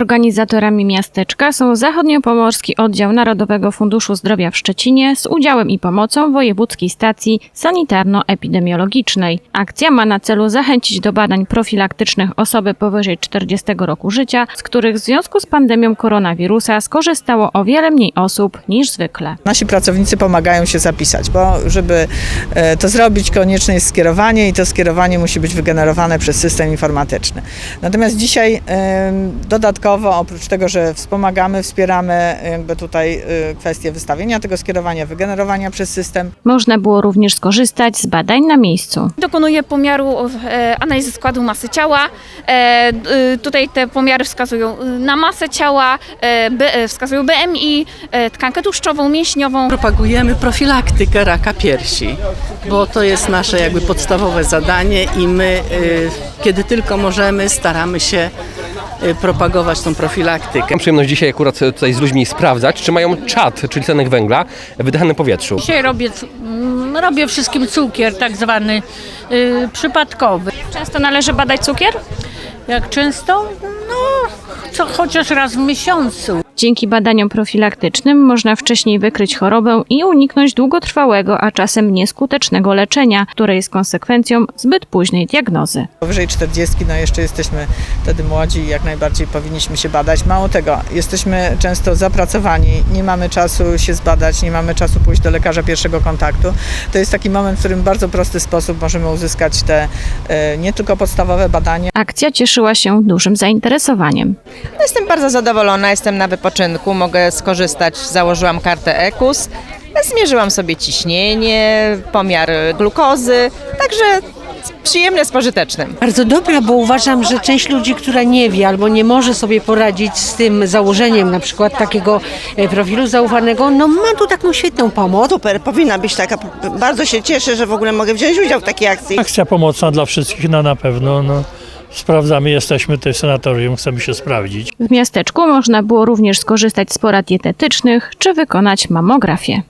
Organizatorami miasteczka są Zachodniopomorski Oddział Narodowego Funduszu Zdrowia w Szczecinie z udziałem i pomocą Wojewódzkiej Stacji Sanitarno-Epidemiologicznej. Akcja ma na celu zachęcić do badań profilaktycznych osoby powyżej 40 roku życia, z których w związku z pandemią koronawirusa skorzystało o wiele mniej osób niż zwykle. Nasi pracownicy pomagają się zapisać, bo żeby e, to zrobić, konieczne jest skierowanie i to skierowanie musi być wygenerowane przez system informatyczny. Natomiast dzisiaj e, dodatkowo, oprócz tego, że wspomagamy, wspieramy jakby tutaj e, kwestię wystawienia tego skierowania, wygenerowania przez system, Można było również skorzystać z badań na miejscu. Dokonuje pomiaru e, analizy składu masy ciała. E, y, tutaj te pomiary wskazują y, na masę ciała, e, B, e, wskazują BMI, e, tkankę tłuszczową, mięśniową. propagujemy profilaktykę raka piersi, bo to jest nasze jakby podstawowe zadanie i my, y, kiedy tylko możemy, staramy się y, propagować tą profilaktykę. Mam przyjemność dzisiaj akurat tutaj z ludźmi sprawdzać, czy mają czad, czyli tlenek węgla w wydychanym powietrzu. Dzisiaj robię, mm, robię wszystkim cukier tak zwany y, przypadkowy. Często należy badać cukier? Jak często? No, co chociaż raz w miesiącu. Dzięki badaniom profilaktycznym można wcześniej wykryć chorobę i uniknąć długotrwałego, a czasem nieskutecznego leczenia, które jest konsekwencją zbyt późnej diagnozy. powyżej 40, no jeszcze jesteśmy wtedy młodzi i jak najbardziej powinniśmy się badać. Mało tego, jesteśmy często zapracowani, nie mamy czasu się zbadać, nie mamy czasu pójść do lekarza pierwszego kontaktu. To jest taki moment, w którym w bardzo prosty sposób możemy uzyskać te e, nie tylko podstawowe badania, Akcja cieszyła się dużym zainteresowaniem. Jestem bardzo zadowolona, jestem na wypoczynku, mogę skorzystać, założyłam kartę EKUS, zmierzyłam sobie ciśnienie, pomiar glukozy, także przyjemne z pożytecznym. Bardzo dobra, bo uważam, że część ludzi, która nie wie albo nie może sobie poradzić z tym założeniem na przykład takiego e, profilu zaufanego, no ma tu taką świetną pomoc. Super, powinna być taka. Bardzo się cieszę, że w ogóle mogę wziąć udział w takiej akcji. Akcja pomocna dla wszystkich, no na pewno. No, sprawdzamy, jesteśmy tutaj w sanatorium, chcemy się sprawdzić. W miasteczku można było również skorzystać z porad dietetycznych czy wykonać mamografię.